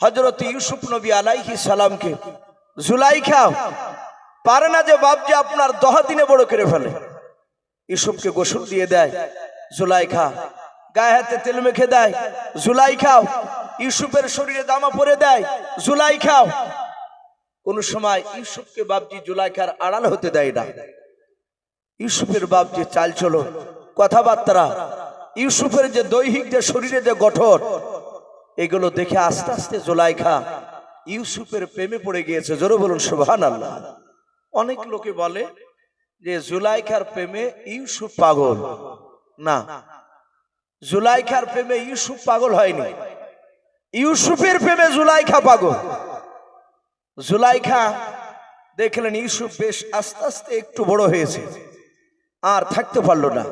হজরত ইউসুফ নবী আলাইহি সালামকে, জুলাইখা, পারে না যে বাপজি আপনার দহ দিনে বড় করে ফেলে। ইউসুফকে গোসল দিয়ে দেয় জুলাই জুলাইখা, গায়ে হাতে তেল মেখে দেয় জুলাই খাও ইউসুফের শরীরে জামা পরে দেয় জুলাই খাও কোন সময় ইউসুফকে বাপজি জুলাইখার আড়াল হতে দেয় না। ইউসুফের বাপ যে চাল চলো কথাবার্তা। ইউসুফের যে দৈহিক, যে শরীরে যে গঠন এগুলো দেখে আস্তে আস্তে জোলাইখা ইউসুফের প্রেমে পড়ে গিয়েছে। জোরে বলুন সুবহান আল্লাহ অনেক লোকে বলে যে জুলাইখার প্রেমে ইউসুফ পাগল। না, জুলাইখার প্রেমে ইউসুফ পাগল হয়নি। ইউসুফের প্রেমে জুলাইখা পাগল। জুলাইখা দেখলেন ইউসুফ বেশ আস্তে আস্তে একটু বড় হয়েছে, আর থাকতে পারল না।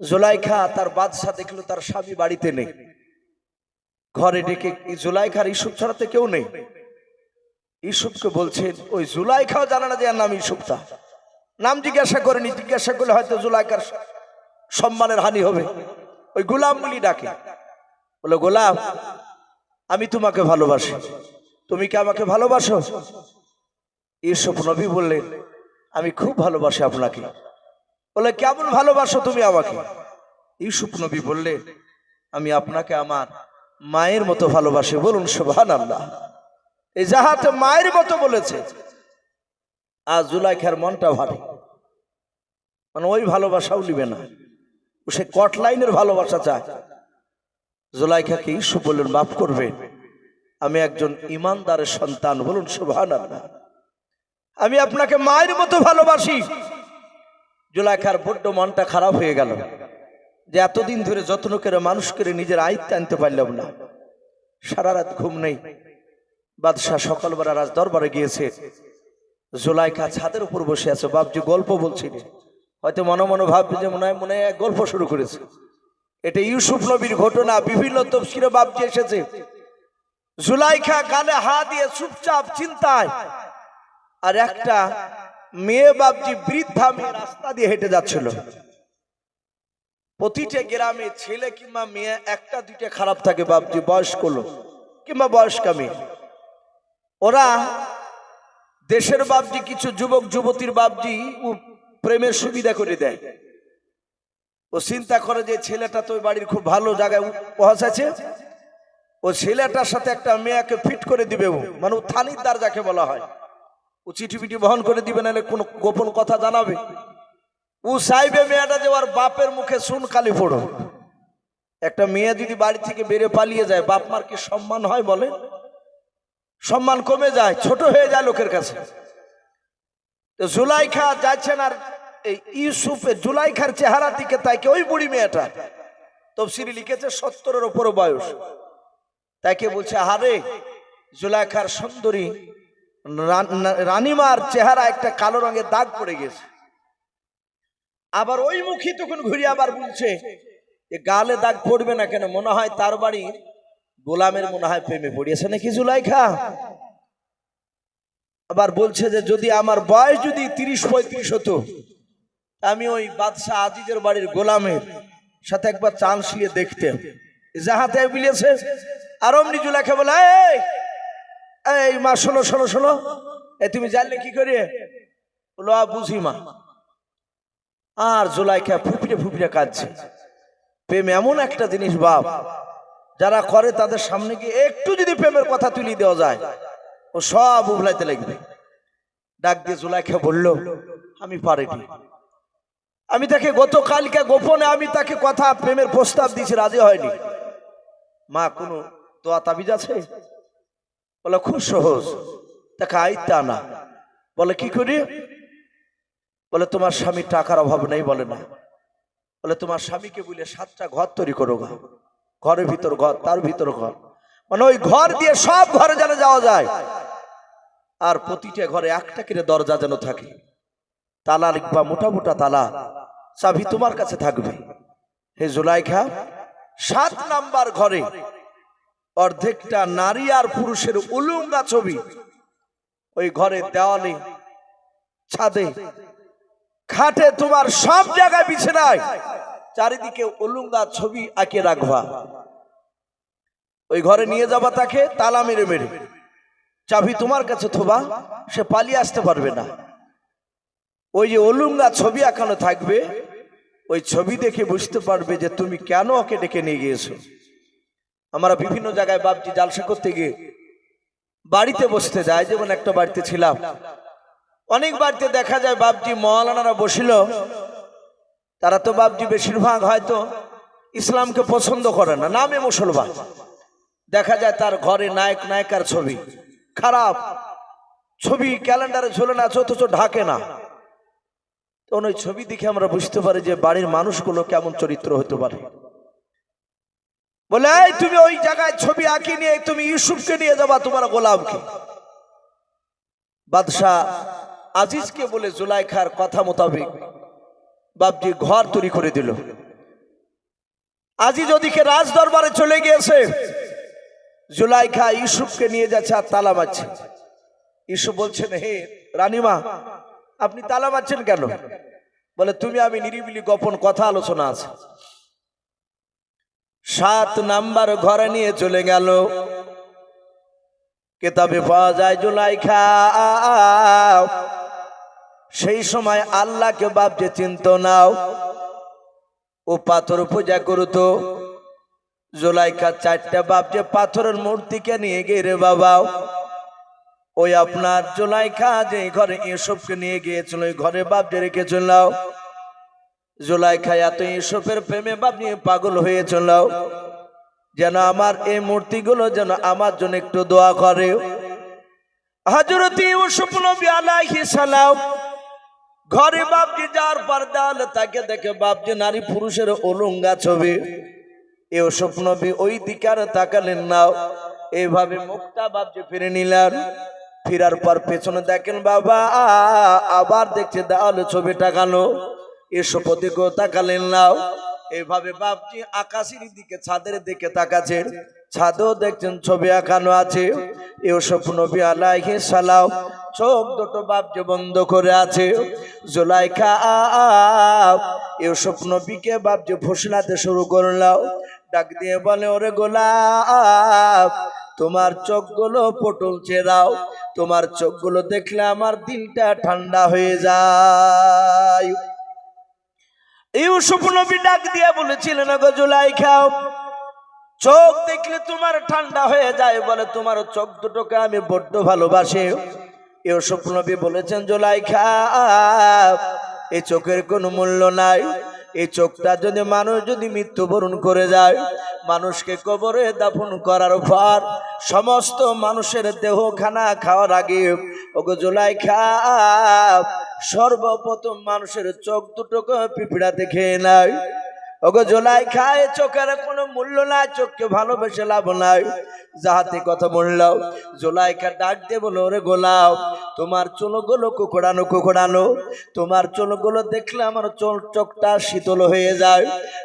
জুলাইখা তার বাদশা দেখল তার স্বামী বাড়িতে নেই। ঘরে ডেকে জুলাইখার ইসুফ ছাড়াতে কেউ নেই? ইসুফকে বলছেন, ওই জুলাইখাও জানে না যে নাম ইসুফটা। নাম জিজ্ঞাসা করেনি, জিজ্ঞাসা করলে হয়তো জুলাইকার সম্মানের হানি হবে। ওই গোলাম বলি ডাকে। বলে, গোলাম, আমি তোমাকে ভালোবাসি। তুমি কি আমাকে ভালোবাসো? ইসুফ নবী বললেন, আমি খুব ভালোবাসি আপনাকে। বলে, কেমন ভালোবাসো তুমি আমাকে? ইউসুফ নবী বললেন, আমি আপনাকে আমার মায়ের মতো ভালোবাসি, বলুন সুবহান আল্লাহ এই যাহাতে মায়ের মতো বলেছে। আজ জুলাইখার মনটা ভারী মানে ওই ভালোবাসাও নিবে না। সে কট লাইনের ভালোবাসা চায়। জুলাইখাকে ইস্যু বললেন, মাফ করবে। আমি একজন ইমানদারের সন্তান, বলুন সুবহান আল্লাহ আমি আপনাকে মায়ের মতো ভালোবাসি। জুলাইখার বড্ড মনটা খারাপ হয়ে গেল। যে এতদিন ধরে যত্ন করে মানুষ করে নিজের আয়ত্তে আনতে পারলাম না। সারা রাত ঘুম নেই। বাদশাহ সকালবেলা রাজ দরবারে গিয়েছে। জুলাইখা ছাদের উপর বসে আছে। বাপজি গল্প বলছিল হয়তো মনে মনে ভাববে যে মনে হয় মনে হয় গল্প শুরু করেছে। এটা ইউসুফ নবীর ঘটনা, বিভিন্ন তফসিরে বাপজি এসেছে। জুলাইখা গালে হা দিয়ে চুপচাপ চিন্তায়। আর একটা মেয়ে বাপজি বৃদ্ধা মেয়ে রাস্তা দিয়ে হেঁটে যাচ্ছিল। প্রতিটা গ্রামে ছেলে কিংবা মেয়ে একটা, দুইটা খারাপ থাকে বাপজি বয়স্ক লোক কিংবা বয়স্কা মেয়ে ওরা দেশের বাপজি কিছু যুবক, যুবতীর বাপজি প্রেমের সুবিধা করে দেয়। ও চিন্তা করে যে ছেলেটা তো বাড়ির খুব ভালো জায়গায় পৌঁছাছে ও ছেলেটার সাথে একটা মেয়েকে ফিট করে দিবে ও মানে ও থানিদার যাকে বলা হয়। ও চিঠি পিঠি বহন করে দিবে, নাহলে কোনো গোপন কথা জানাবে। ও চাইবে মেয়েটা যে ওর বাপের মুখে শুন কালি পড়ো একটা মেয়ে যদি বাড়ি থেকে বেড়ে পালিয়ে যায়, বাপ মার কি সম্মান হয় বলে? সম্মান কমে যায়, ছোট হয়ে যায় লোকের কাছে। জুলাইখা যাচ্ছেন আর এই ইউসুফের জুলাইখার চেহারার দিকে তাইকে ওই বুড়ি মেয়েটা। তফসিরি লিখেছে সত্তরের ওপর বয়স। তাকে বলছে হারে জুলাইখার সুন্দরী রান- রানীমার চেহারা একটা কালো রঙের দাগ পড়ে গেছে। আবার ওই মুখী তখন ঘুরে আবার বলছে যে গালে দাগ পড়বে না কেন? মনে হয় তার বাড়ি গোলামের মনে হয় প্রেমে পড়িয়েছে নাকি জুলাইখা? আবার বলছে যে যদি আমার বয়স যদি তিরিশ পঁয়ত্রিশ হতো আমি ওই বাদশাহ আজিজের বাড়ির গোলামের সাথে একবার চান শুয়ে দেখতেন যাহাতে বিলেছে আর অমনি জুলাইখা বলে "এই, এই মা শোনো শোনো শোনো। এ তুমি জানলে কি করে বলো বুঝি মা। আর জুলাইখা ফুপিরে ফুপিরে কাঁদছে। প্রেম এমন একটা জিনিস, বাপ, যারা করে তাদের সামনে গিয়ে একটু যদি প্রেমের কথা তুলি দেওয়া যায়, ও সব উবলাইতে লাগবে। ডাক দিয়ে জুলাইখা বলল, আমি পারিনি। আমি তাকে গতকালকে গোপনে আমি তাকে কথা, প্রেমের প্রস্তাব দিয়েছি, রাজি হয়নি। মা, কোনো দোয়া তাবিজ আছে? বলে, খুব সহজ। তাকে আইতা না বলে, কি করি? বলে, তোমার স্বামী টাকার অভাব নেই বলে না। বলে, তোমার স্বামীকে বলে সাতটা ঘর তৈরি করো গা। ঘরের ভিতর ঘর, তার ভিতর ঘর। মানে ওই ঘর দিয়ে সব ঘরে যেন যাওয়া যায়। আর প্রতিটা ঘরে একটা করে দরজা যেন থাকে। তালা লিখবা, মোটা মোটা তালা। চাবি তোমার কাছে থাকবে। হে জুলাইখা, সাত নাম্বার ঘরে অর্ধেকটা নারী আর পুরুষের উলুঙ্গা ছবি। ওই ঘরের দেওয়ালে ছাদে খাটে তোমার সব জায়গায় বিছানায়। চারিদিকে উলুঙ্গা ছবি আঁকে রাখবা। ওই ঘরে নিয়ে যাবা তাকে, তালা মেরে মেরে। চাবি তোমার কাছে থোবা, সে পালিয়ে আসতে পারবে না। ওই যে অলুঙ্গা ছবি আঁকানো থাকবে, ওই ছবি দেখে বুঝতে পারবে যে তুমি কেন ওকে ডেকে নিয়ে গিয়েছো। আমরা বিভিন্ন জায়গায় বাপজি জালসা করতে গিয়ে বাড়িতে বসতে যায় যেমন একটা বাড়িতে ছিলাম। অনেক বাড়িতে দেখা যায় বাপজি মৌলানারা বসিল। তারা তো বাপজি বেশিরভাগ হয়তো ইসলামকে পছন্দ করে না, নামে মুসলমান। দেখা যায় তার ঘরে নায়ক নায়িকার ছবি। খারাপ। ছবি ক্যালেন্ডারে ঝোলে না, অথচ ঢাকে না। তখন ওই ছবি দেখে আমরা বুঝতে পারি যে বাড়ির মানুষগুলো কেমন চরিত্র হতে পারে। বলে তুমি ওই জায়গায় ছবি আঁকি নিয়ে, তুমি ইউসুফকে নিয়ে যাবা তোমার গোলামকে। বাদশাহ আজিজকে বলে জুলাইখার কথা মোতাবেক বাপজি ঘর তৈরি করে দিল। আজিজ ওদিকে রাজ দরবারে চলে গিয়েছে। জুলাইখা ইউসুফকে নিয়ে যাচ্ছে আর তালা মারছে। ইউসুফ বলছেন, হে রানীমা, আপনি তালা মারছেন কেন? বলে, তুমি আমি নিরিবিলি গোপন কথা আলোচনা আছে। সাত নাম্বার ঘরে নিয়ে চলে গেল। কেতাবে পাওয়া যায় জুলাইখা। সেই সময় আল্লাহকে বাপকে চিন্ত নাও। ও পাথর পূজা করতো। জোলাইকা চারটা বাপ যে পাথরের মূর্তিকে নিয়ে গিয়ে রে বাবা। ওই আপনার জোলাইখা যে ঘরে এসবকে নিয়ে গিয়েছিল, ওই ঘরে বাপ যে রেখে চলাও জোলাইখা এত এসবের প্রেমে বাপ নিয়ে পাগল হয়ে চলাও যেন আমার এই মূর্তিগুলো যেন আমার জন্য একটু দোয়া করে। হজরত ইউসুফ নবী আলাইহিস সালাম ঘরে বাপজি যার পর্দাল তাকে দেখে বাপজি নারী পুরুষের অলঙ্গা ছবি। এ স্বপ্ন ওই দিকার তাকালেন নাও এইভাবে মুক্তা বাপজি ফিরে নিলেন। ফিরার পর পেছনে দেখেন বাবা, আবার দেখছে দেওয়ালে ছবি টাকানো এসব দিকেও তাকালেন নাও এইভাবে বাপজি আকাশের দিকে, ছাদের দিকে তাকাচ্ছেন। ছাদেও দেখছেন, ছবি আঁকানো আছে। এ স্বপ্ন আলাইহি সালাম চোখ দুটো বাপজি বন্ধ করে আছে। জোলাইখা এ স্বপ্ন বিকে বাপজি ফসলাতে শুরু করলাম। ডাক দিয়ে বলে, ওরে গোলাপ, তোমার চোখগুলো পটল চেরাও। তোমার চোখগুলো দেখলে আমার দিনটা ঠান্ডা হয়ে যায়। ইউসুফ নবী ডাক দিয়ে বলেছিলেন গো জুলাই খাও চোখ দেখলে তোমার ঠান্ডা হয়ে যায় বলে তোমার চোখ দুটোকে আমি বড্ড ভালোবাসি। ইউসুফ নবী বলেছেন জুলাই খা এই চোখের কোনো মূল্য নাই। এই চোখটা যদি মানুষ যদি মৃত্যুবরণ করে যায়, মানুষকে কবরে দাফন করার পর সমস্ত মানুষের দেহ খানা খাওয়ার আগে, ওগো জোলাই খা সর্বপ্রথম মানুষের চোখ দুটোকে পিঁপড়াতে খেয়ে নেয়। ওগো জোলাই খায়, চোখের কোনো মূল্য নাই, চোখকে ভালোবেসে লাভ নাই। যাহাতে কথা বললাম জোলাইকা ডাক দিয়ে বলো রে গোলাও তোমার চুলগুলো কুকুড়ানো কুকুড়ানো। তোমার চুলগুলো দেখলে আমার চোল, চোখটা শীতল হয়ে যায়,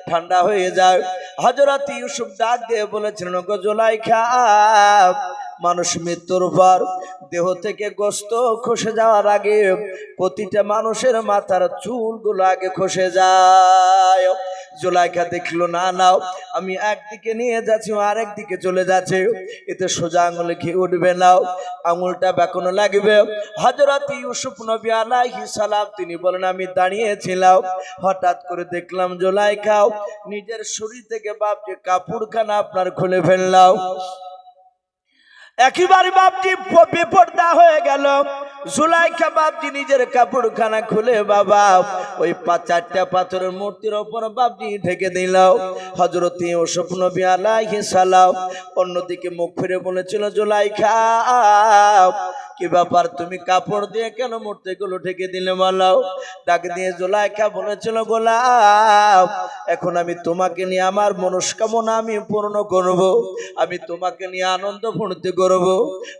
ঠান্ডা হয়ে যায়। হজরত ইউসুফ ডাক দিয়ে বলেছিলেন গো জোলাইখা মানুষ মৃত্যুর পর দেহ থেকে গোস্ত খসে যাওয়ার আগে প্রতিটা মানুষের মাথার চুলগুলো আগে খসে যায়। জোলাইখা দেখল, না নাও আমি একদিকে নিয়ে যাচ্ছি আরেক দিকে চলে যাচ্ছে। এতে সোজা আঙুলে ঘি উঠবে নাও আঙুলটা বেকনো লাগবে। হজরত ইউসুফ নবী আলাইহি সালাম, তিনি বলেন, আমি দাঁড়িয়েছিলাম। হঠাৎ করে দেখলাম জোলাইখাও নিজের শরীর থেকে বাপ যে কাপড়খানা আপনার খুলে ফেললাম একেবারে বাপটি বিপর্দা হয়ে গেল। জুলাইখা বাপজি নিজের কাপড়খানা খুলে বাবা, ওই চারটা পাথরের মূর্তির ওপর বাপজি ঢেকে দিল। হজরত ও স্বপ্ন আলাইহি সালাম অন্যদিকে মুখ ফিরে বলেছিল জুলাইখা কি ব্যাপার? তুমি কাপড় দিয়ে কেন মূর্তিগুলো ঢেকে দিলে মালাও? ডাক দিয়ে জোলাইখা বলেছিল, গোলাপ, এখন আমি তোমাকে নিয়ে আমার মনস্কামনা আমি পূর্ণ করব। আমি তোমাকে নিয়ে আনন্দ ফুর্তি করব।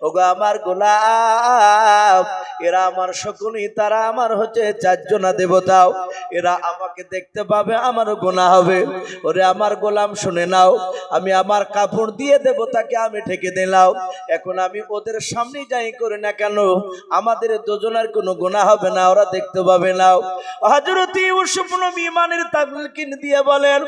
ওগো আমার গোলাপ, এরা আমার সকলেই তারা আমার হচ্ছে চারজনা দেবতাও। এরা আমাকে দেখতে পাবে, আমার গোনা হবে। ওরে আমার গোলাম, শুনে নাও, আমি আমার কাপড় দিয়ে দেবতাকে আমি ঠেকে দিলাম। এখন আমি ওদের সামনে যাই, করে না কেন? আমাদের দুজনের কোনো গোনা হবে না, ওরা দেখতে পাবে না। দিয়ে বলেন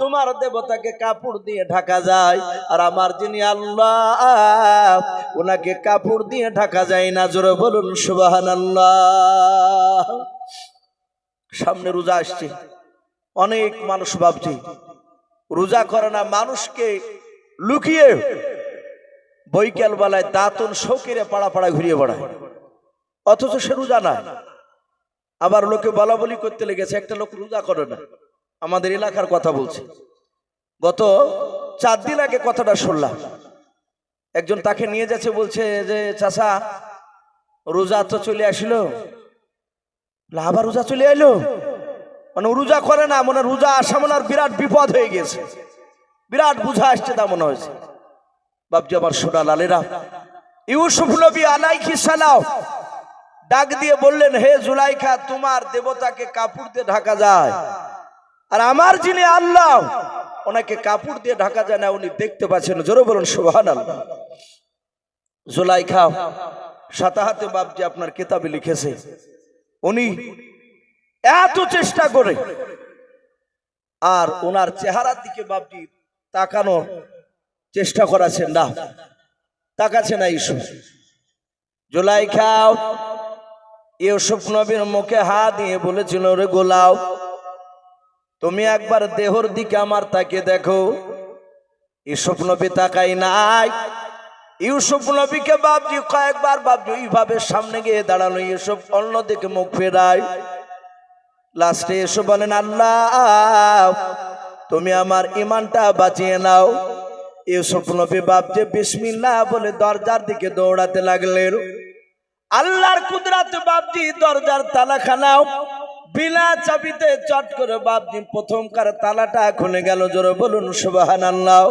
তোমার দেবতাকে কাপড় দিয়ে ঢাকা যায়, আর আমার যিনি আল্লাহ, ওনাকে কাপড় দিয়ে ঢাকা যায় না, জোরে বলুন সুবহানাল্লাহ। সামনে রোজা আসছে, অনেক মানুষ ভাবছে, রোজা করে না, মানুষকে লুকিয়ে বৈকাল বেলায় দাঁতন শৌকিরে পাড়া পাড়া ঘুরিয়ে বেড়ায়। অথচ সে রোজা না আবার লোকে বলা বলি করতে লেগেছে, একটা লোক রোজা করে না। আমাদের এলাকার কথা বলছে। গত চার দিন আগে কথাটা শুনলাম। একজন তাকে নিয়ে যাচ্ছে, বলছে যে চাষা রোজা তো চলে আসলো। আবার রোজা চলে এলো মানে রোজা করে না, মনে রোজা আসা মনে হয় বিরাট বিপদ হয়ে গেছে। বিরাট বুঝা আসছে তা মনে হয়েছে। বাবজি আমার সোনা লালেরা। ইউসুফ নবী আলাইহি সালাম ডাক দিয়ে বললেন, হে জুলাইখা, তোমার দেবতাকে কাপড় দিয়ে ঢাকা যায়। আর আমার যিনি আল্লাহ, ওনাকে কাপড় দিয়ে ঢাকা যায় না, উনি দেখতে পাচ্ছেন জোরে বলুন সুবহান আল্লাহ জুলাইখা সাতাহাতে বাবজি আপনার কিতাবে লিখেছে। উনি এত চেষ্টা করে, আর ওনার চেহারার দিকে বাবজি তাকানোর চেষ্টা করাছেন, না। তাকাচ্ছে না ইসু। জুলাই খাও। ইউসুফ নবীর মুখে হা দিয়ে বলেছিল রে গোলাও, তুমি একবার দেহর দিকে আমার তাকে দেখো। ইউসুফ নবী তাকাই নাই। ইউসুফ নবীকে বাবজি কয়েকবার বাবজি এইভাবে সামনে গিয়ে দাঁড়ানো ইউসুফ অন্যদিকে মুখ ফেরায়। লাস্টে এসে বলেন, আল্লাহ, তুমি আমার ইমানটা বাঁচিয়ে নাও। ইউসুফ নবী বাপজে বিসমিল্লাহ বলে দরজার দিকে দৌড়াতে লাগলেন। আল্লাহর কুদরাত বাপজি দরজার তালা খানাও বিনা চাবিতে চট করে বাপজি প্রথমকার তালাটা খুলে গেল। জোরে বলুন সুবাহান আল্লাহ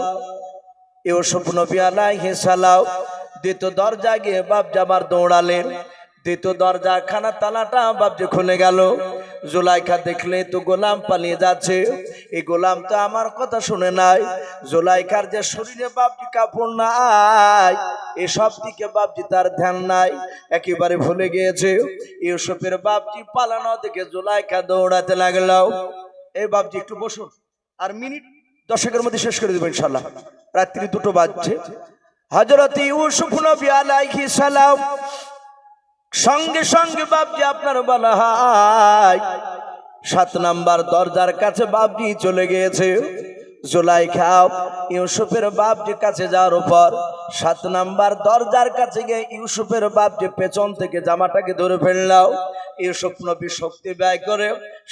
ইউসুফ নবী আলাইহিস সালাম। দ্বিতীয় দরজা গিয়ে বাপ যাবার দৌড়ালেন। দ্বিতীয় দরজা খানা তালাটা বাপজি খুলে গেল। জোলাইখা দেখলে তো গোলাম পালিয়ে যাচ্ছে। এই গোলাম তো আমার কথা শুনে নাই। জোলাইখার যে শরীরে বাপজি কাপড় নাই এসব দিকে বাপজি তার ধ্যান নাই। একেবারে ভুলে গিয়েছে। ইউসুফের বাপজি পালানো দেখে জোলাইখা দৌড়াতে লাগল। এই বাপজি, একটু বসুন। আর মিনিট দশকের মধ্যে শেষ করে দেবো ইনশাল্লাহ। রাত্রি দুটো বাজছে। হজরত ইউসুফ নবী আলাইহিস সালাম সঙ্গে সঙ্গে বাপজি আপনার বলা হয়। সাত নাম্বার দরজার কাছে বাপজি চলে গিয়েছে। জোলাই খাও ইউসুফের বাপজির কাছে যাওয়ার উপর সাত নাম্বার দরজার কাছে গিয়ে ইউসুফের বাপজি পেছন থেকে জামাটাকে ধরে ফেললাও ইউসুফ নবী শক্তি ব্যয় করে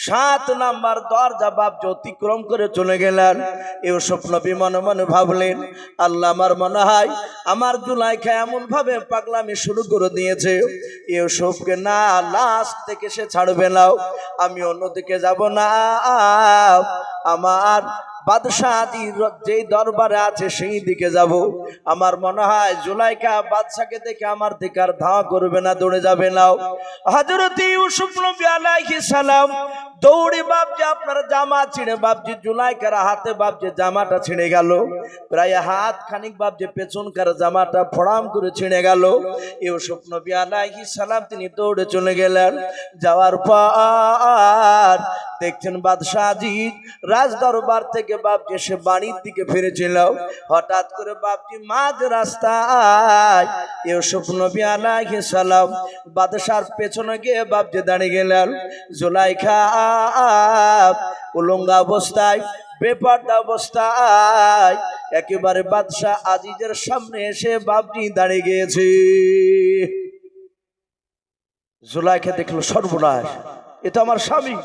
সাত নাম্বার দরজা বাপজি অতিক্রম করে চলে গেলেন। ইউসুফ নবী মনে মনে ভাবলেন, আল্লাহ আমার মনে হয় আমার জুলাইখা এমন ভাবে পাগলামি শুরু করে দিয়েছে। ইউসুফকে না লাস্ট থেকে সে ছাড়বে নাও আমি অন্যদিকে যাব না। আমার বাদশাহ যেই দরবারে আছে সেই দিকে যাব। আমার মনে হয় জুলাইকা বাদশাকে দেখে আমার দিকে ধাওয়া করবে না, দৌড়ে যাবে না। হজরত ইউসুফ নবী আলাইহিস সালাম দৌড়ে আপনার জামা ছিঁড়ে বাপজি, জুলাইকার হাতে বাপজি জামাটা ছিঁড়ে গেল। প্রায় হাত খানিক বাপজি পেছনকার জামাটা ফড়াম করে ছিঁড়ে গেল। ইউসুফ নবী আলাইহিস সালাম তিনি দৌড়ে চলে গেলেন। যাওয়ার পর দেখছেন বাদশাহ আজিজ রাজ দরবার থেকে বাপজি সে বাড়ির দিকে ফিরেছিল। হঠাৎ করে বাপজি মাঝ রাস্তায় ইউসুফ নবী আলাইহিস সালাম বাদশার পেছনে গিয়ে বাপজি দাঁড়িয়ে গেলেন। জুলাইখা উলঙ্গা অবস্থায়, বেপর্দা অবস্থায় একেবারে বাদশাহ আজিজের সামনে এসে বাপজি দাঁড়িয়ে গিয়েছে। জোলাইখা দেখল সর্বনাশ। এ তো আমার স্বামী।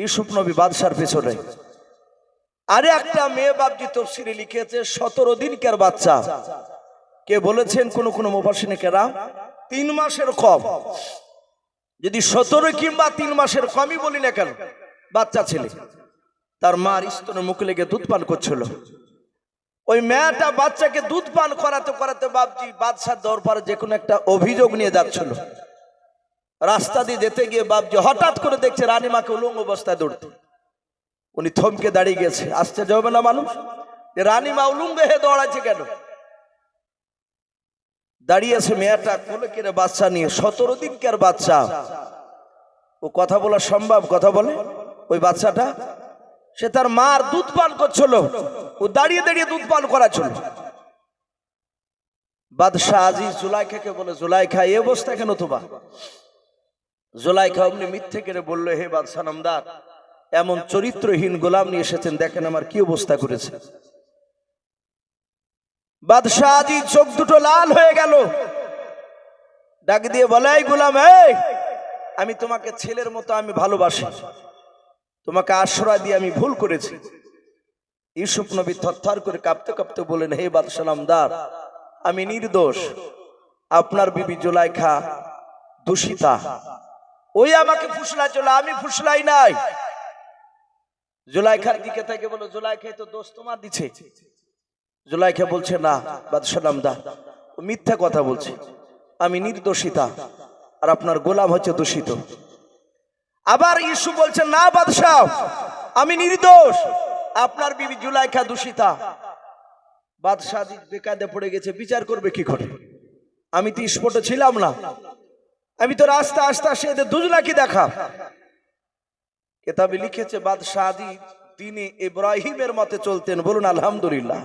ইউসুফ নবী বাদশার পেছনে। আরে একটা মেয়ে বাপজি তফসিরে লিখেছে, সতেরো দিনকার বাচ্চা। কে বলেছেন, কোন কোন মোবাসিনে কেরা তিন মাসের কম। যদি সতেরো কিংবা তিন মাসের কমই বলি না কেন, বাচ্চা ছেলে। তার মার স্তনের মুখ লেগে দুধ পান করছিল। ওই মেয়েটা বাচ্চাকে দুধ পান করাতে করাতে বাপজি বাদশার দরবারে যে কোনো একটা অভিযোগ নিয়ে যাচ্ছিল। রাস্তা দিয়ে যেতে গিয়ে বাপজি হঠাৎ করে দেখছে রানীমাকে উলঙ্গ অবস্থায় দৌড়তে উনি থমকে দাঁড়িয়ে গেছে। আসতে যাবে না মানুষ? রানীমা উলুঙ্গ হে দৌড়াচ্ছে কেন? দাঁড়িয়েছে মেয়েটা কোলে বাচ্চা নিয়ে, সতেরো দিনকার বাচ্চা। ও কথা বলা সম্ভব? কথা বলে? ওই বাচ্চাটা? সে তার মার দুধ পান করছিল। ও দাঁড়িয়ে দাঁড়িয়ে দুধ পান করাচ্ছিল। বাদশাহ আজিজ জুলাইখাকে বলে, জুলাইখা, এই অবস্থা কেন তোমার জুলাইখা অমনি মিথ্যে কেড়ে বলল, হে বাদশাহ নামদার, এমন চরিত্রহীন গোলাম নিয়ে এসেছেন, দেখেন আমার কি অবস্থা করেছে। বাদশাহ চোখ দুটো লাল হয়ে গেল। ডাক দিয়ে বলে গোলাম আমি তোমাকে ছেলের মতো আমি ভালোবাসি। তোমাকে আশ্রয় দিয়ে আমি ভুল করেছি। ইউসুফ নবী থরথর করে কাঁপতে কাঁপতে বলেন হে বাদশাহ নামদার, আমি নির্দোষ। আপনার বিবি জুলাইখা দূষিতা। ওই আমাকে ফুসলাই চলে, আমি ফুসলাই নাই। জুলাইখার দিকে থেকে বলো জুলাইখাই তো দোষ তোমার দিছে। জুলাইখা বলছে, না, বাদশাহ নামদা, ও মিথ্যা কথা বলছে। আমি নির্দোষিতা, আর আপনার গোলাম হচ্ছে দূষিত। আবার ইসু বলছে, না, বাদশাহ, আমি নির্দোষ, আপনার বিবি জুলাইখা দূষিতা। বাদশাহ বেকায়দে পড়ে গেছে, বিচার করবে কি করে? আমি তো স্পটে ছিলাম না। আমি তো রাস্তা আস্তে আস্তে এদের দুজনাকে দেখা কেতাবে লিখেছে, বাদশাহ তিনি ইব্রাহিমের মতে চলতেন। বলুন, আলহামদুলিল্লাহ।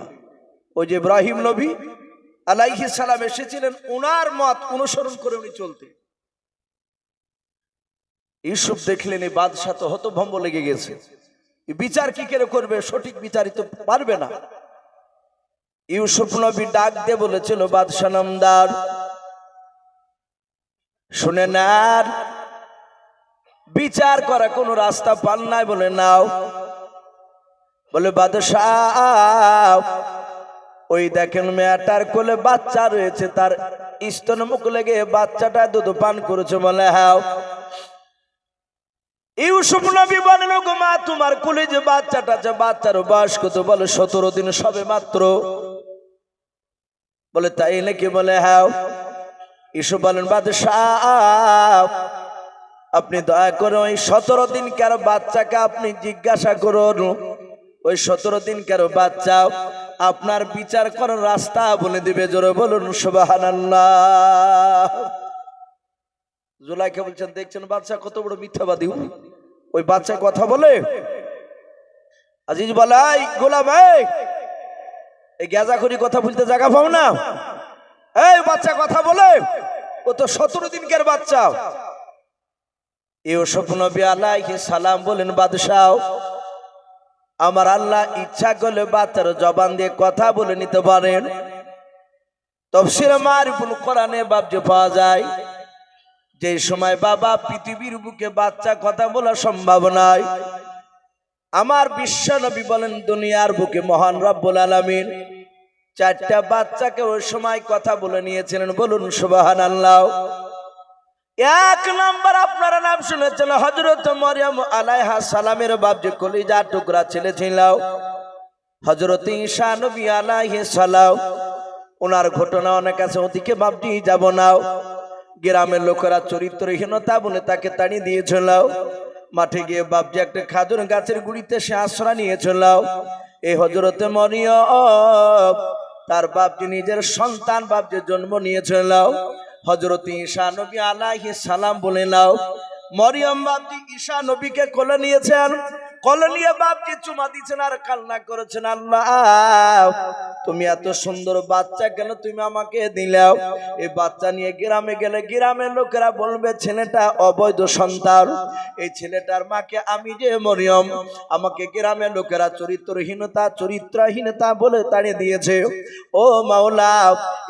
ওই যে ইব্রাহিম নবী আলাইহি সালাম এসেছিলেন ওনার মত অনুসরণ করে উনি চলতেন। ইউসুফ দেখলেন, এই বাদশাহ তো হতভম্ব লেগে গেছে। বিচার কি করে করবে? সঠিক বিচারিত পারবে না। ইউসুফ নবী ডাক দিয়ে বলেছিল, বাদশাহ নামদার শুনে নেন। বিচার করা কোনো রাস্তা পান নাই বলে নাও। বলে, বাদশাহ, ওই দেখেন মেয়েটার কোলে বাচ্চা রয়েছে, তার স্তন মুখ লেগে বাচ্চাটা দুধ পান করেছে বলে হ্যাঁ। ইউসুফ নবী বলেন গো মা, তোমার কোলে যে বাচ্চাটা আছে, বাচ্চার বয়স কত? বলে, সতেরো দিন সবে মাত্র। বলে, তাই নাকি? বলে হ্যাঁ। ইসু বলেন, বাদশাহ, আপনি দয়া করে ওই সতেরো দিন কারও বাচ্চাকে আপনি জিজ্ঞাসা করুন। ওই সতেরো দিন কারও বাচ্চা আপনার বিচার করার রাস্তা বলে দিবে, জোরে বলুন সুবাহান জুলাইকে বলছেন, দেখছেন বাচ্চা কত বড় মিথ্যাবাদী। ওই বাচ্চা কথা বলে, আজিজ বলে এই গোলাম এই এই গেজা করি কথা বলতে জায়গা পাও না। এই বাচ্চা কথা বলে, ও তো সতেরো দিনকার বাচ্চা? ইউসুফ নবী আলাইহি সালাম বলেন, বাদশাহ, আমার আল্লাহ ইচ্ছা করলে বাচ্চার জবান দিয়ে কথা বলে নিতে পারেন। তফসির মারিফুল কোরআনে বাবজে পাওয়া যায়, যে সময় বাবা পৃথিবীর বুকে বাচ্চা কথা বলা সম্ভব নয়। আমার বিশ্ব নবী বলেন, দুনিয়ার বুকে মহান রব্বুল আলামিন চারটা বাচ্চাকে ওই সময় কথা বলে নিয়েছিলেন, বলুন সুবাহান আল্লাহ এক নম্বর আপনারা নাম শুনেছেন হজরত মরিয়ম আলাইহা সালামের যে কলিজা টুকরা ছেলে ছিল। হজরত ঈশা নবী আলাইহি সালাম, ওনার ঘটনা অনেক আছে, ওদিকে বাপটি যাব নাও গ্রামের লোকেরা চরিত্রহীনতা বলে তাকে তাড়িয়ে দিয়েছিল। মাঠে গিয়ে বাপজি একটা খাজুর গাছের গুড়িতে সে আশ্রয় নিয়েছিল। এই হজরতে মরিয়ম তার বাপজি নিজের সন্তান বাপজি জন্ম নিয়েছিল হজরত ঈশা নবী আলাইহি সালাম বলে নাও, মরিয়ম বাপজি ঈশা নবীকে কোলে নিয়েছেন। কোলে নিয়ে বাপজি চুমা দিয়েছেন আর কান্না করেছেন, আল্লাহ। তুমি এত সুন্দর বাচ্চা কেন তুমি আমাকে দিলাও? এই বাচ্চা নিয়ে গ্রামে গেলে গ্রামের লোকেরা বলবে, ছেলেটা অবৈধ সন্তান। এই ছেলেটার মাকে আমি যে মরিয়ম, আমাকে গ্রামের লোকেরা চরিত্রহীনতা চরিত্রহীনতা বলে তাড়িয়ে দিয়েছে। ও মাওলা,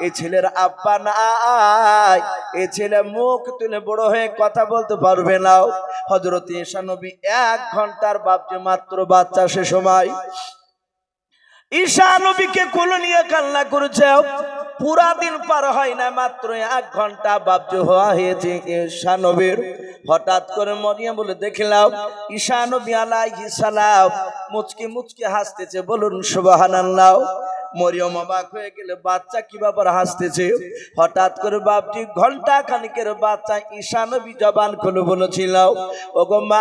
এই ছেলের আব্বা নাই। এই ছেলে মুখ তুলে বড় হয়ে কথা বলতে পারবে না। হজরত ঈশা নবী এক ঘণ্টার বাপজি মাত্র বাচ্চা সে সময়। ঈশা নবীকে কোলে নিয়ে কান্না করেছে। পুরা দিন পার হয় না, মাত্র এক ঘণ্টা বাবজ হওয়া হয়েছে ঈশা নবীর। হঠাৎ করে মরিয়া বলে, দেখলাম, ঈশা নবী আলাই সালাম মুচকি মুচকি হাসতেছে। বলুন, সুবহানাল্লাহ। মরিয়ম অবাক হয়ে গেলে, বাচ্চা কি হাসতেছে? হঠাৎ করে বাপজি ঘণ্টা খানিকের বাচ্চা ঈশা নবী জবান খুলে বলেছিল, ওগো মা,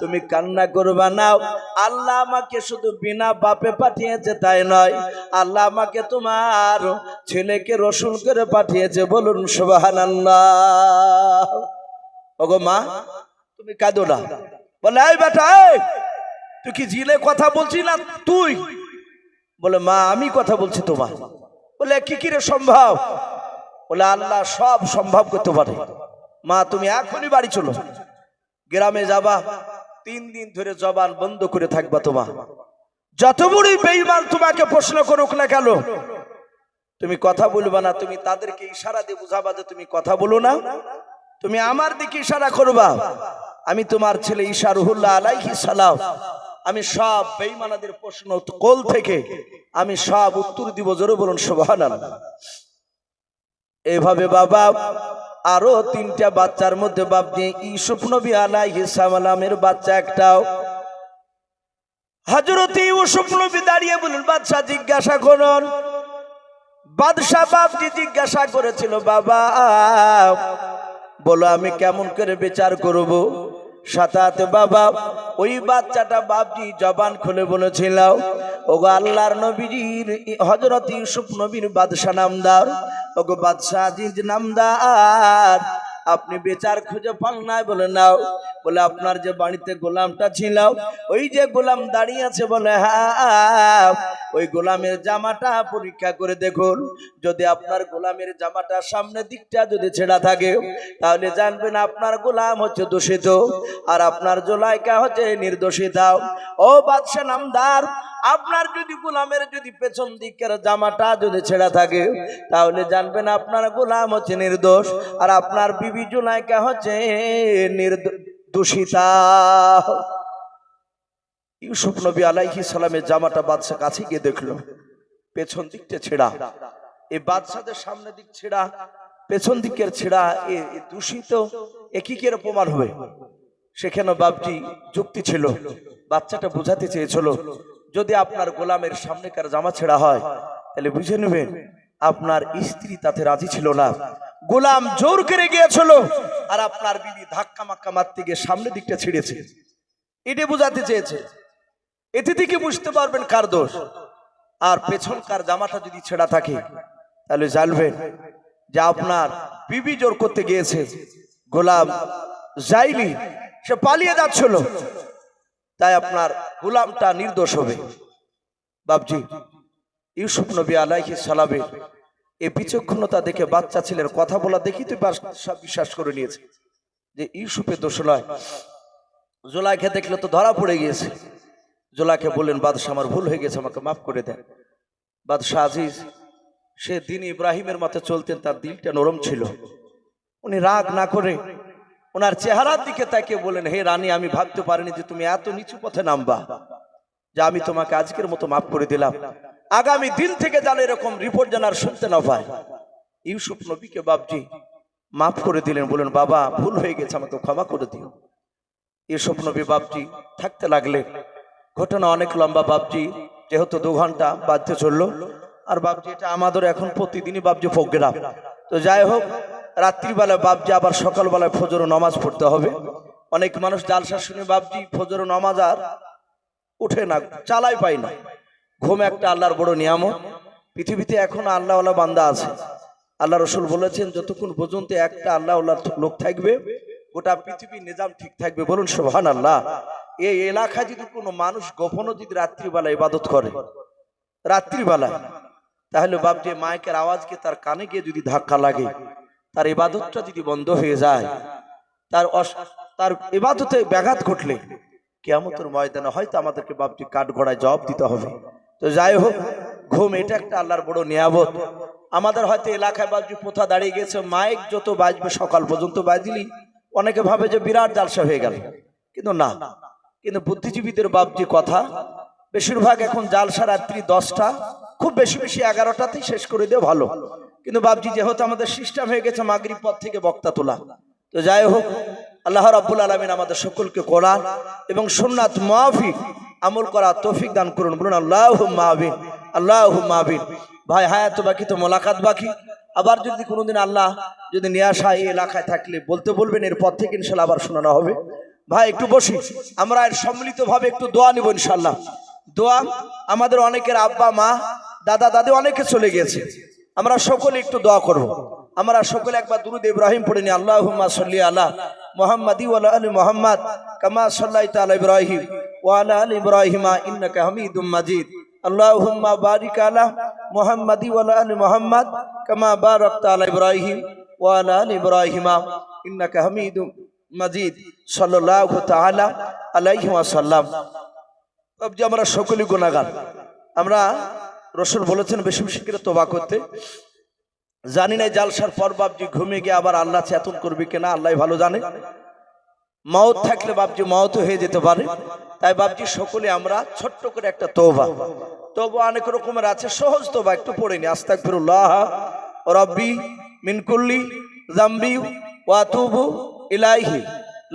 তুমি কান্না করবা না। আল্লাহ আমাকে শুধু বিনা বাপে পাঠিয়েছে তাই নয়, আল্লাহ আমাকে তোমার ছেলেকে রসুন করে পাঠিয়েছে, বলুন সুবহানাল্লাহ। ওগো মা, তুমি কাঁদো না। বলে, এই বেটা তুই কি জিলে কথা বলছি না? তুই বলে, মা, আমি কথা বলছি তোমার। বলে, কি কি রে সম্ভব? বলে, আল্লাহ সব সম্ভব করতে পারে। মা, তুমি এখনই বাড়ি চলো। গ্রামে যাবা। তিন দিন ধরে জবান বন্ধ করে থাকবা তোমার। যত বড়ই বেইমান তোমাকে প্রশ্ন করুক না কেন, তুমি কথা বলবা না, তুমি তাদেরকে ইশারা দিয়ে বুঝাবা যে তুমি কথা বলো না। তুমি আমার দিকে ইশারা করবা। আমি তোমার ছেলে ঈশা রুহুল্লাহ আলাইহি সালাম আমি সব বেঈমানাদের প্রশ্ন কোল থেকে আমি সব উত্তর দিব, জোরে বলুন, সুবহানাল্লাহ। এইভাবে বাবা, আরও তিনটা বাচ্চার মধ্যে বাপ দিয়ে ইউসুফ নবী আলাইহিস সালামের বাচ্চা একটাও। হযরত ইউসুফ নবী দাঁড়িয়ে বলেন বাদশা, জিজ্ঞাসা করুন। বাদশাহ বাপজি জিজ্ঞাসা করেছিল, বাবা, বলো আমি কেমন করে বিচার করব? সাথে বাবা, ওই বাচ্চাটা বাপজি জবান খুলে বলেছিল, ওগো আল্লাহর নবীর হজরত ইউসুফ নবীর বাদশাহ নামদার, ওগো বাদশাহ আজিজ নামদার আপনি বেচার খুঁজে পান নাই বলে নাও। বলে আপনার যে বাড়িতে গোলামটা ছিল, ওই যে গোলাম দাঁড়িয়ে আছে বলে হ্যাঁ ওই গোলামের জামাটা পরীক্ষা করে দেখুন। যদি আপনার গোলামের জামাটা সামনের দিকটা যদি ছেঁড়া থাকে, তাহলে জানবেন আপনার গোলাম হচ্ছে দূষিত। আর আপনার জোলাইকা হচ্ছে নির্দোষিতা ও বাদশাহ নামদার আপনার যদি গোলামের যদি পেছন দিকের জামাটা যদি ছেঁড়া থাকে, তাহলে জানবেন আপনার গোলাম হচ্ছে নির্দোষ, আর আপনার বিবি জোলাইকা হচ্ছে নির্দোষিতা ইউসুফ নবী আলাইহি সালামের জামাটা বাদশা কাছে গিয়ে দেখল, পেছন দিকটা ছেঁড়া। এই বাদশাদের সামনে দিক ছেঁড়া, পেছন দিকের ছেঁড়া, এ এ দূষিত, এ কি করে প্রমাণ হবে? সেখানে বাপটি যুক্তি ছিল, বাচ্চাটা বোঝাতে চেয়েছিল যদি আপনার গোলামের সামনেকার জামা ছেঁড়া হয়, তাহলে বুঝে নেবেন আপনার স্ত্রী তাতে রাজি ছিল না। গোলাম জোর করে গিয়েছিল আর আপনার বিবি ধাক্কা মাক্কা মারতে গিয়ে সামনের দিকটা ছিঁড়েছে। এটা বোঝাতে চেয়েছে। এতে থেকে বুঝতে পারবেন কার দোষ। আর পেছনকার জামাটা যদি ছেঁড়া থাকে, তাহলে জানবেন যে আপনার বিবি জোর করতে গিয়েছে। গোলাম যাইনি সে পালিয়ে যাচ্ছিল। তাই আপনার গোলামটা নির্দোষ হবে। বাবজি ইউসুফ নবী আলাইহি সালামের এই বিচক্ষণতা দেখে বাচ্চা ছেলের কথা বলা দেখি তো বিশ্বাস করে নিয়েছে যে ইউসুফের দোষ নয়। জোলাইকে দেখলে তো ধরা পড়ে গিয়েছে। জোলাকে বললেন, বাদশাহ, আমার ভুল হয়ে গেছে, আমাকে মাফ করে দেন। বাদশাহ আজিজ, সে দিন ইব্রাহিমের মতে চলতেন, তার দিলটা নরম ছিল। উনি রাগ না করে ওনার চেহারার দিকে তাকে বলেন হে রানী, আমি ভাবতে পারিনি যে তুমি এত নিচু পথে নামবা। যে আমি তোমাকে আজকের মতো মাফ করে দিলাম। আগামী দিন থেকে যেন এরকম রিপোর্ট যেন আর শুনতে না পায়। ইউসুফ নবীকে বাবজি মাফ করে দিলেন বলেন বাবা, ভুল হয়ে গেছে, আমাকে ক্ষমা করে দিও। ইউসুফ নবী বাবজি থাকতে লাগলেন ঘটনা অনেক লম্বা বাবজি যেহেতু দু ঘণ্টা বাজতে চলল, আর বাবজি এটা আমাদের এখন প্রতিদিনই বাবজি প্রোগ্রাম তো যাই হোক রাত্রিবেলায় বাবজি আবার সকালবেলায় ফজর নামাজ পড়তে হবে। অনেক মানুষ জালসা শুনে বাবজি ফজর নামাজ আর উঠে না, চালাই পায় না। ঘুম একটা আল্লাহর বড় নিয়ামত। পৃথিবীতে এখন আল্লাহওয়ালা বান্দা আছে। আল্লাহ রসুল বলেছেন, যতক্ষণ পর্যন্ত একটা আল্লাহ লোক থাকবে, গোটা পৃথিবীর নিজাম ঠিক থাকবে। বলুন সোহান আল্লাহ এই এলাকায় যদি কোনো মানুষ গোপনও যদি রাত্রিবেলা ইবাদত করে, রাত্রিবেলায়, তাহলে বাপটি মাইকের আওয়াজকে তার কানে গিয়ে যদি ধাক্কা লাগে তার ইবাদতটা যদি বন্ধ হয়ে যায়, তার তার ইবাদতে ব্যাঘাত ঘটলে কেয়ামতের ময়দানে হয়তো আমাদেরকে বাপটি কাঠ গড়ায় জবাব দিতে হবে। তো যাই হোক, ঘুম এটা একটা আল্লাহর বড় নিয়াবত আমাদের হয়তো এলাকায় বাজবি পোথা দাঁড়িয়ে গেছে, মাইক যত বাজবে সকাল পর্যন্ত বাজলি, অনেকে ভাবে যে বিরাট জালসা হয়ে গেল। কিন্তু না, কিন্তু বুদ্ধিজীবীদের বাপজি কথা, বেশিরভাগ এখন জালসা রাত্রি দশটা, খুব বেশি বেশি এগারোটাতেই শেষ করে দেওয়া ভালো। কিন্তু বাপজি, যেহেতু আমাদের সিস্টেম হয়ে গেছে মাগরিব পথ থেকে বক্তা তোলা, তো যাই হোক, আল্লাহ রাব্বুল আলমিন আমাদের সকলকে কোরআন এবং সুন্নাত মাফিক আমল করা তৌফিক দান করুন। বলুন আল্লাহ মাহবিন আল্লাহ মাহবিন ভাই, হায়াত বাকি তো মোলাকাত বাকি। আবার যদি কোনোদিন আল্লাহ যদি নিয়ে এই এলাকায় থাকলে বলতে বলবেন, এরপর থেকে ইনশাল্লাহ আবার শোনানো হবে। ভাই, একটু বসি, আমরা এর সম্মিলিতভাবে একটু দোয়া নিব ইনশাল্লাহ দোয়া আমাদের অনেকের আব্বা, মা, দাদা, দাদি অনেকে চলে গিয়েছে। আমরা সকলে একটু দোয়া করব। আমরা সকলে একবার দুরুদ ইব্রাহিম পড়িনি আল্লাহ সাল্লি আল্লাহ মোহাম্মদি ওয়ালা আলী মোহাম্মদ কামা সাল্লাই তালা ইব্রাহিম ওয়ালা আলী ইব্রাহিমা ইন্নাকা হামিদুম মাজিদ اللهم بارك على محمد وعلى ال محمد كما باركت على ابراهيم وعلى ال ابراهيم انك حميد مجيد صلى الله تعالى عليه وسلم যে আমরা সকলেই গুণাগান আমরা রসুল বলেছেন, বেশি বেশি করে তোবা করতে। জানি না জালসার পর বাপজি ঘুমিয়ে গিয়ে আবার আল্লাহ চেতন করবে কিনা আল্লাহ ভালো জানে। মাওত থাকলে বাপজি মাওত হয়ে যেতে পারে। তাই বাপজি, সকলে আমরা ছোট্ট করে একটা তোবা তবু অনেক রকমের আছে, সহজ তোবা একটু পড়ে নি। আস্তাগফিরুল্লাহ, রব্বি মিনকুল্লি জাম্বি ওয়াতুবু ইলাইহি।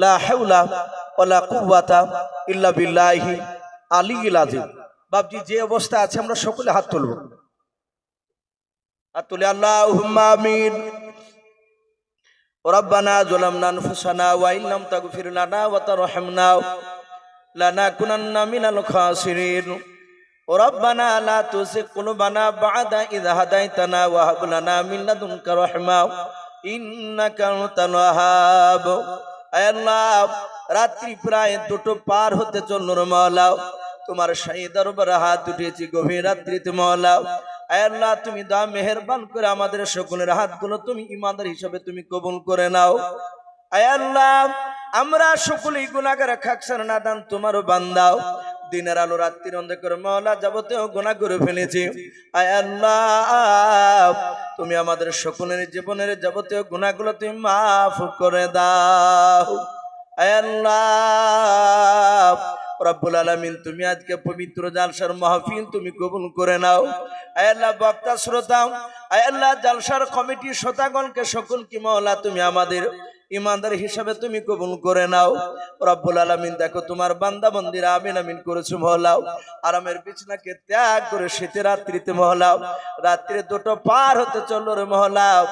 লা হাওলা ওয়ালা কুওয়াতা ইল্লা বিল্লাহি আলিয়্যিল আযীম। বাবজি যে অবস্থা আছে, আমরা সকলে হাত তুলব। হাত তুলে আল্লাহ আমিন। রব্বানা জলামনা ফুসানা ওয়াইল নাম তাগফির লানা ওয়া তারহামনা লানা কুনান্না মিনাল খাসিরিন। রব্বানা লা তুযিগ কুলুবানা বা'দা ইয হাদাইতানা ওয়া হাব লানা মিন লাদুনকা রাহমা। ইন্নাকা আনতাল ওয়াহাব। আল্লাহ, রাত্রি প্রায় দুটো পার হতে চলল মাওলা। তোমার শাহী দরবারে হাত উঠিয়েছি গভীর রাত্রিতে আয় আল্লাহ, তুমি দা মেহেরবান করে আমাদের সকলের হাতগুলো তুমি ইমানদার হিসাবে তুমি কবুল করে নাও। আমরা সকলেই খাকসার তোমারও বান্দাও দিনের আলো রাত্রির অন্ধকার মহলা যাবতীয় গুণা করে ফেলেছি। আয় আল্লাহ, তুমি আমাদের সকলের জীবনের যাবতীয় গুণাগুলো তুমি মাফ করে দাও। আল্লাহ রব্বুল আলামিন, তুমি আজকে পবিত্র জালসার মাহফিল তুমি কবুল করে নাও। আয় আল্লাহ বক্তা, শ্রোতা আয় আল্লাহ জালসার কমিটি শ্রোতাগণকে সকল কি মহলা তুমি আমাদের ইমানদার হিসাবে তুমি কবুল করে নাও। রব্বুল আলামিন, দেখো তোমার বান্দা বন্দিরা আমিন আমিন করেছ মহলাও আরামের বিছনাকে ত্যাগ করে শীতে রাত্রিতে মহলাও রাত্রে দুটো পার হতে চলল রে মহলাও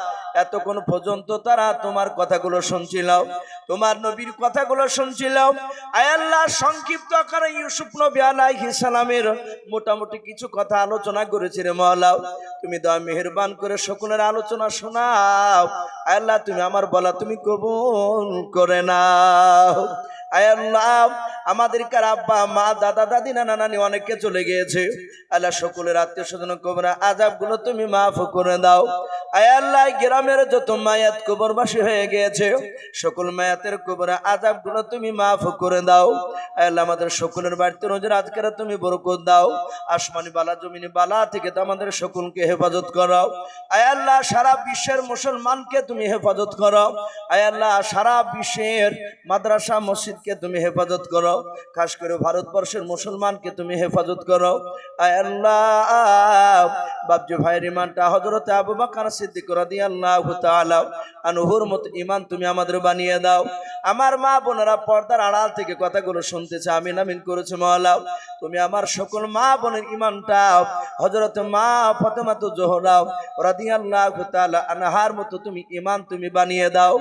এতক্ষণ পর্যন্ত তারা তোমার কথাগুলো শুনছিল তোমার নবীর কথাগুলো শুনছিল আয়াল্লাহ সংক্ষিপ্ত আকারে ইউসুফ নবী আলাইহিস সালামের মোটামুটি কিছু কথা আলোচনা করেছিলে মহলাও তুমি দয়া মেহেরবান করে শকুনের আলোচনা শোনাও। আল্লাহ, তুমি আমার বলা তুমি কবুল করে নাও। আমাদের কার আব্বা, মা, দাদা, দাদি অনেকে চলে গিয়েছে। সকলের আত্মীয় তুমি দাও। গ্রামের যত মায়াত কবরবাসী হয়ে গিয়েছে, সকল তুমি করে দাও। আমাদের বাড়িতে নজর আজকের তুমি বরকত দাও। আসমানি বালা, জমিনি বালা থেকে তো আমাদের সকলকে হেফাজত করাও। আয় আল্লাহ সারা বিশ্বের মুসলমানকে তুমি হেফাজত করো আয় আল্লাহ সারা বিশ্বের মাদ্রাসা মসজিদকে তুমি হেফাজত করো। খাস করে ভারতবর্ষের মুসলমানকে তুমি হেফাজত করো। আল্লাহ। বাবজু ভাইয়ের ইমানটা হজরতে আবু বাকার সিদ্দিক রাদিয়াল্লাহু তাআলা আনহুর মত ইমান তুমি আমাদের বানিয়ে দাও। আমার মা বোনেরা পর্দার আড়াল থেকে কথাগুলো শুনতেছে, আমিন আমিন করেছে মহলা তুমি আমার সকল মা বোনের ইমানটা হজরত মা ফতেমা তো জোহরাও রাদিয়াল্লাহু তাআলা আনহার মতো তুমি ইমান তুমি বানিয়ে দাও।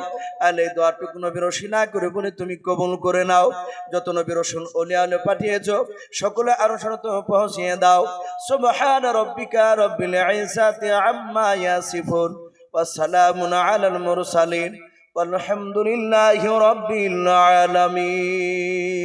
আলে দোয়াটুকু নবীর না করে বলে তুমি কবুল করে নাও যত নবীর রসুল ওলিয়া আলে পাঠিয়েছো সকলে আরো শরত পৌঁছিয়ে দাও সুবহান রব্বিকা রব্বিল ইজ্জাতি আম্মা ইয়াসিফুন ওয়া সালামুন আলাল মুরসালিন والحمد لله رب العالمين